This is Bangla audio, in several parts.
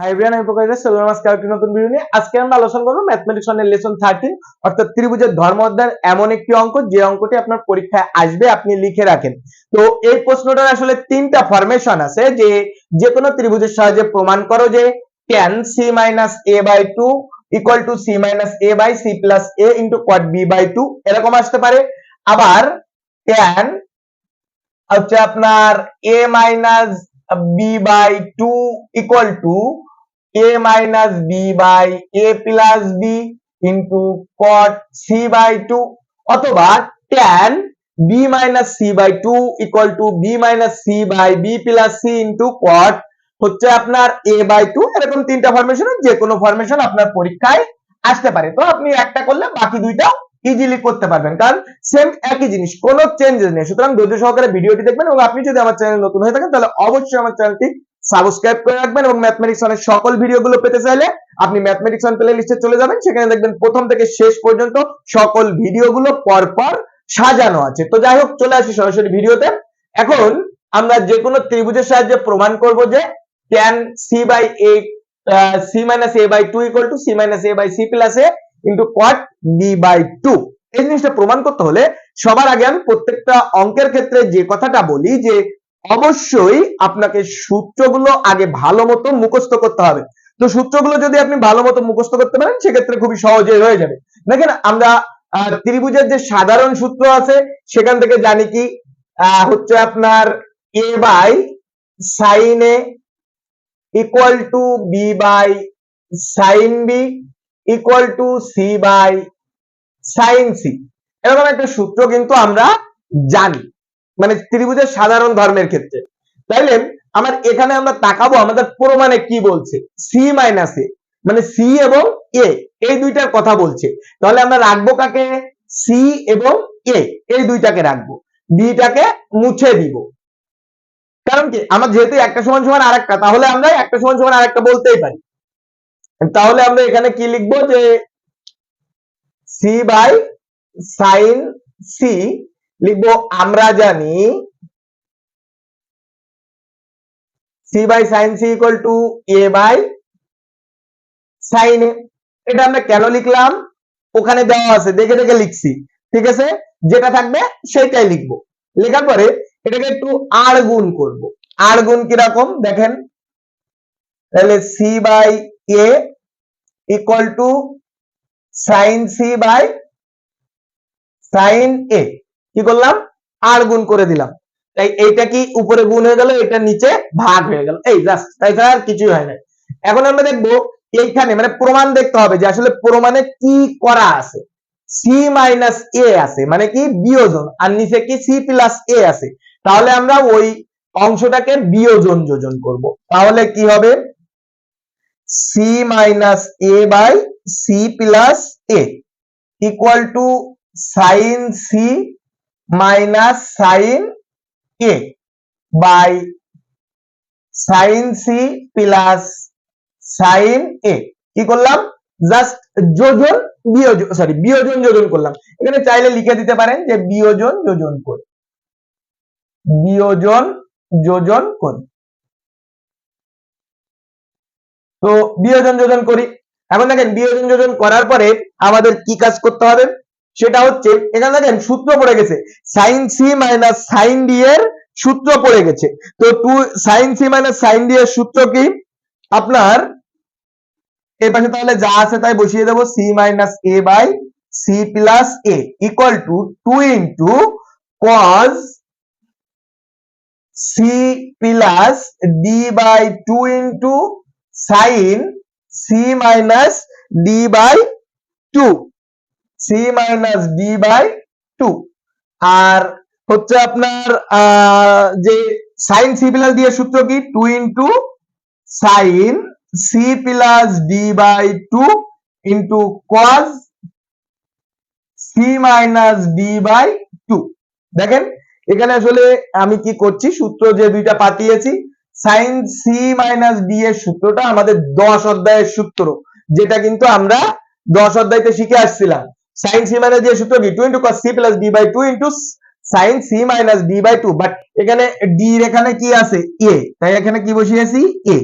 হাই এভরিওয়ান আমি প্রকাশ সেলুলার মাস একটি নতুন ভিডিও নিয়ে। আজকে আমরা আলোচনা করব ম্যাথমেটিক্স অনের লেসন 13 অর্থাৎ ত্রিভুজের ধর্ম অধ্যায়ের এমন একটি অঙ্ক, যে অঙ্কটি আপনার পরীক্ষায় আসবে, আপনি লিখে রাখেন। তো এই প্রশ্নটার আসলে তিনটা ফরমেশন আছে, যে যে কোনো ত্রিভুজের সাহায্যে প্রমাণ করো যে tan c a by 2 equal to c a by c plus a into cot b by 2 এরকম আসতে পারে। আবার tan হচ্ছে আপনার a minus b by 2 equal to a minus b by a plus b into cot c by 2 অথবা tan b minus c by 2 equal to b minus c by b plus c into cot হচ্ছে আপনার a বাই 2 এরকম তিনটা ফরমেশন যে কোনো ফরমেশন আপনার পরীক্ষায় আসতে পারে। তো আপনি একটা করলে বাকি দুইটা ইজিলি করতে পারবেন। কারণ সেম একই জিনিস, কোনো চেঞ্জেস নেই। সুতরাং ধৈর্য সহকারে ভিডিওটি দেখবেন এবং আপনি যদি আমার চ্যানেল নতুন হয়ে থাকেন, তাহলে অবশ্যই আমার চ্যানেলটি সাবস্ক্রাইব করে রাখবেন এবং ম্যাথমেটিক্স অনের সকল ভিডিওগুলো পেতে চাইলে আপনি ম্যাথমেটিক্স অন প্লে লিস্টে চলে যাবেন। সেখানে দেখবেন প্রথম থেকে শেষ পর্যন্ত সকল ভিডিওগুলো পরপর সাজানো আছে। তো যাই হোক, চলে আসি সরাসরি ভিডিওতে। এখন আমরা যে কোনো ত্রিভুজের সাহায্যে প্রমাণ করব যে tan c by a c minus a by 2 equal to c minus a by c plus a into cot b by 2 এই জিনিসটা প্রমাণ করতে হলে সবার আগে আমি প্রত্যেকটা অঙ্কের ক্ষেত্রে যে কথাটা বলি যে অবশ্যই আপনাকে সূত্রগুলো আগে ভালো মতো মুখস্থ করতে হবে। তো সূত্রগুলো যদি আপনি ভালো মতো মুখস্থ করতে পারেন, সেক্ষেত্রে খুবই সহজেই হয়ে যাবে। দেখেন, আমরা ত্রিভুজের যে সাধারণ সূত্র আছে, সেখান থেকে জানি কি হচ্ছে আপনার a by sine A equal to B by sine B equal to C by sine C এরকম একটা সূত্র কিন্তু আমরা জানি। মানে ত্রিভুজের সাধারণ ধর্মের ক্ষেত্রে। তাইলে আমার এখানে আমরা তাকাবো আমাদের প্রমাণে কি বলছে? সি মাইনাস এ মানে সি এবং এ এই দুইটার কথা বলছে। তাহলে আমরা রাখব কাকে? সি এবং এ এই দুইটাকে রাখব। বিটাকে মুছে দিব। কারণ কি? আমার যেহেতু একটা সমান সমান আরেকটা, তাহলে আমরা একটা সমান সমান আরেকটা বলতেই পারি। তাহলে আমরা এখানে কি লিখব যে সি বাই সাইন সি লিখব, আমরা জানি C by sine C equal to A by sine A এটা আমরা কেন লিখলাম? ওখানে দেওয়া আছে, দেখে দেখে লিখছি, ঠিক আছে? যেটা থাকবে সেটাই লিখব। লেখার পরে এটাকে একটু আর গুণ করব। আর গুণ কীরকম দেখেন। তাহলে C by A equal to sine C by sine A কি করলাম? আর গুণ করে দিলাম। তাই এইটা কি উপরে গুণ হয়ে গেল? এটা নিচে ভাগ হয়ে গেল। এই জাস্ট তাই ছাড়া আর কিছুই হয় না এখন আমরা দেখব এইখানে মানে প্রমাণ দেখতে হবে যে আসলে প্রমাণে কি করা আছে। সি মাইনাস এ আছে মানে কি বিয়োজন, আর নিচে কি সি প্লাস এ আছে। তাহলে আমরা ওই অংশটাকে বিয়োজন যোজন করব। তাহলে কি হবে? C minus A by C plus A equal to sine C minus sine A by sine C plus sine A কি করলাম? জাস্ট যোজন, বিয়োজন সরি বিয়োজন, যোজন করলাম। এখানে চাইলে লিখে দিতে পারেন যে বিয়োজন, যোজন করি। বিয়োজন, যোজন করি। তো বিয়োজন, যোজন করি। এখন দেখেন, বিয়োজন, যোজন করার পরে আমাদের কি কাজ করতে হবে? সেটা হচ্ছে, এখানে দেখেন সূত্র পড়ে গেছে। Sine C minus sine D এর সূত্র পড়ে গেছে। তো two sine C minus sine D এর সূত্র কি? আপনার এর পাশে তাহলে যা আছে তাই বসিয়ে দেবো C minus A by C plus A equal to two into cos C plus D by two into sine C minus D by two C minus D by two আর হচ্ছে আপনার যে সাইন সি প্লাস ডি সূত্র কি? Two into sine C plus D by two into cos C minus D by two দেখেন, এখানে আসলে আমি কি করছি? সূত্র যে দুইটা পাঠিয়েছি সাইন সি মাইনাস ডি এর সূত্রটা আমাদের দশ অধ্যায়ের সূত্র, যেটা কিন্তু আমরা দশ অধ্যায়তে শিখে আসছিলাম। সাইন সি মাইনাস ডি সূত্র কি? Two into cos C plus D by two into sine minus D by two but এখানে ডি এর এখানে কি আছে? a. তাই এখানে কি বসিয়েছি? এ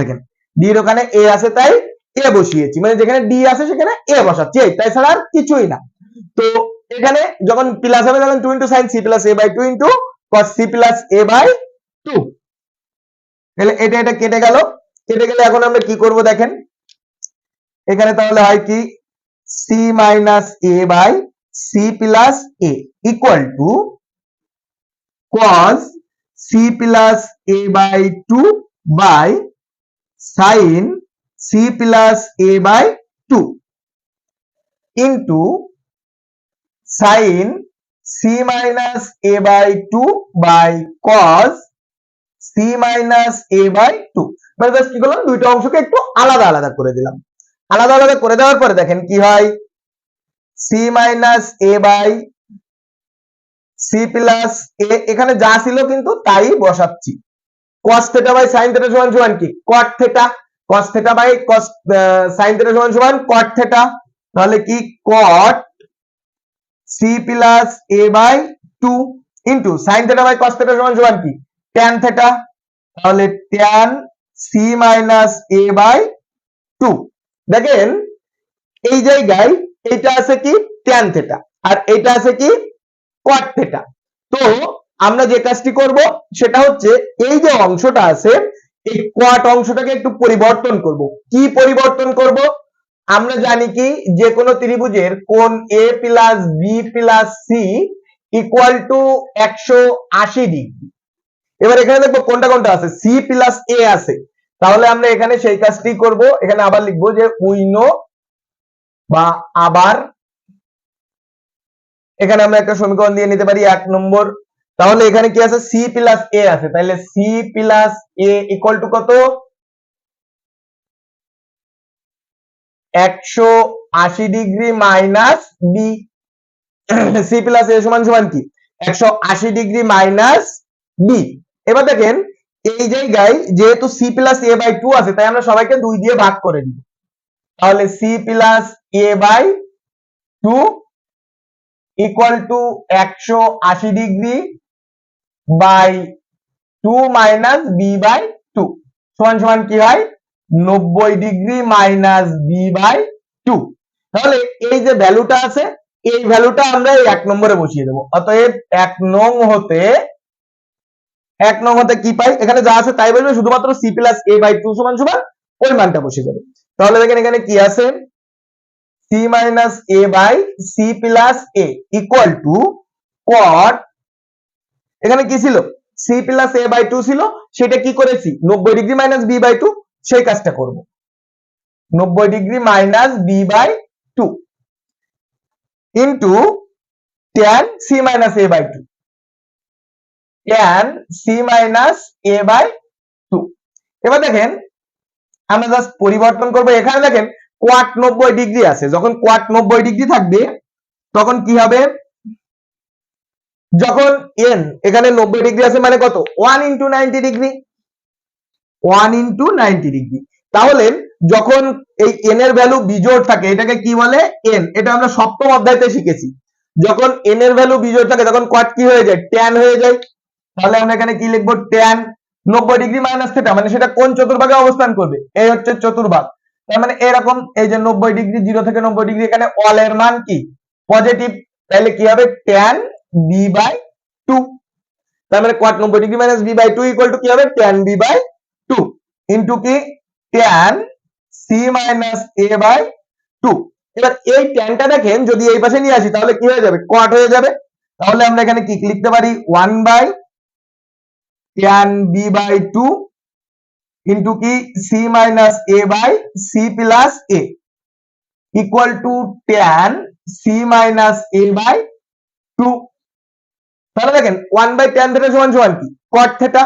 দেখেন ডি এর ওখানে এ আছে, তাই এ বসিয়েছি। মানে যেখানে ডি আছে, সেখানে এ বসাচ্ছি। তাই ছাড়া আর কিছুই না। তো এখানে যখন প্লাস হবে, তখন two into sine C plus A by two into cos C plus A by two তাহলে এটা এটা কেটে গেল। কেটে গেলে এখন আমরা কি করব দেখেন? এখানে তাহলে হয় কি? C minus A by C plus A equal to cos a by 2 by sin c plus a by 2 into sin c minus a by 2 by cos c minus a by 2 মানে জাস্ট কি করলাম দুইটা অংশকে একটু আলাদা আলাদা করে দিলাম আলাদা আলাদা করে দেওয়ার পরে দেখেন কি হয়? C minus a by C plus A এখানে যা ছিল কিন্তু তাই বসাচ্ছি। cos theta by sin theta সমান সমান কি? cot theta cos theta by cos sin theta সমান সমান cot থিটা তাহলে কি? cot c plus a by 2 into sin theta by cos theta সমান সমান কি? tan থিটা তাহলে tan c minus a by 2 দেখেন, এই জায়গায় এটা আছে কি? tan থিটা আর এটা আছে কি? cot থিটা তো আমরা যে কাজটি করব, সেটা হচ্ছে এই যে অংশটা আছে, এই cot অংশটাকে একটু পরিবর্তন করব। কি পরিবর্তন করব? আমরা জানি কি, যে কোনো ত্রিভুজের কোণ a plus B plus C equal to একশো আশি ডিগ্রি এবার এখানে দেখব কোনটা কোনটা আছে? সি প্লাস এ আছে। তাহলে আমরা এখানে সেই কাজটি করব। এখানে আবার লিখব যে উইনো বা আবার। এখানে আমরা একটা সমীকরণ দিয়ে নিতে পারি এক নম্বর। তাহলে এখানে কি আছে? সি প্লাস এ আছে। তাহলে C plus A equal to কত? একশো আশি degree minus B C plus A সমান সমান কি? একশো আশি ডিগ্রি মাইনাস বি এবার দেখেন এই জায়গায় যেহেতু C plus A by two আছে, তাই আমরা সবাইকে দুই দিয়ে ভাগ করে দিই তাহলে C plus A by two equal to একশো আশি degree by two minus B by two সমান সমান কি হয়? নব্বই degree minus B by two তাহলে এই যে ভ্যালুটা আছে, এই ভ্যালুটা আমরা এক নম্বরে বসিয়ে দেবো। অতএব এক নং হতে এক নং হতে কি পাই? এখানে যা আছে তাই বলবে শুধুমাত্র C plus A by two সমান সমান ওই মানটা বসে যাবে। তাহলে দেখেন এখানে কি আছে? C minus A by C plus A equal to cot এখানে কি ছিল? C plus A by two ছিল, সেটা কি করেছি? নব্বই degree minus B by two সেই কাজটা করব। নব্বই degree minus B by two into tan C minus A by two tan C minus A by two এবার দেখেন, আমরা জাস্ট পরিবর্তন করব। এখানে দেখেন কোয়াট নব্বই ডিগ্রি আছে। যখন কোয়াট নব্বই ডিগ্রি থাকবে, তখন কি হবে? যখন এন এখানে নব্বই ডিগ্রি আছে মানে কত? One into ninety degree one into ninety degree তাহলে যখন এই এন এর ভ্যালু বিজোড় থাকে, এটাকে কি বলে? এন এটা আমরা সপ্তম অধ্যায়তে শিখেছি। যখন এন এর ভ্যালু বিজোড় থাকে, তখন কট কি হয়ে যায়? ট্যান হয়ে যায়। তাহলে আমরা এখানে কি লিখব? ট্যান নব্বই ডিগ্রি মাইনাস থেটা মানে সেটা কোন চতুর্ভাগে অবস্থান করবে? এই হচ্ছে চতুর্ভাগ। তার মানে এরকম এই যে নব্বই ডিগ্রি জিরো থেকে নব্বই ডিগ্রি এখানে অল এর মান কি? পজিটিভ তাহলে কি হবে? ট্যান বি বাই টু তার মানে কট নব্বই degree minus B by two equal to কি হবে? Tan B by two into কি? Tan C minus A by two এবার এই ট্যানটা দেখেন, যদি এই পাশে নিয়ে আসি, তাহলে কি হয়ে যাবে? কট হয়ে যাবে। তাহলে আমরা এখানে কি লিখতে পারি? One by tan B by two into কি C minus A by C plus A equal to tan C minus A by two তাহলে দেখেন ওয়ান বাই ট্যান থেটা সমান সমান কি? কট থেটা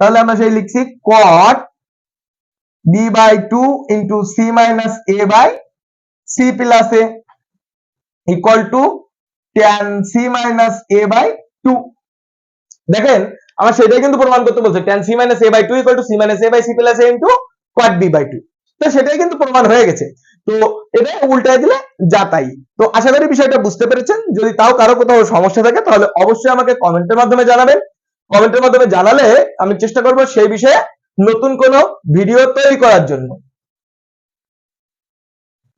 তাহলে আমরা সেই লিখছি cot B by two into C minus A by C plus A equal to tan C minus A by two দেখেন আমার সেটাই কিন্তু প্রমাণ করতে বলছে C minus A by two equal to C minus A by C plus A into cot B by two তো সেটাই কিন্তু প্রমাণ হয়ে গেছে। তো এটা উল্টায় দিলে যা তাই। তো আশা করি বিষয়টা বুঝতে পেরেছেন। যদি তাও কারও কোথাও সমস্যা থাকে, তাহলে অবশ্যই আমাকে কমেন্টের মাধ্যমে জানাবেন। কমেন্টের মাধ্যমে জানালে আমি চেষ্টা করব সেই বিষয়ে নতুন কোনো ভিডিও তৈরি করার জন্য।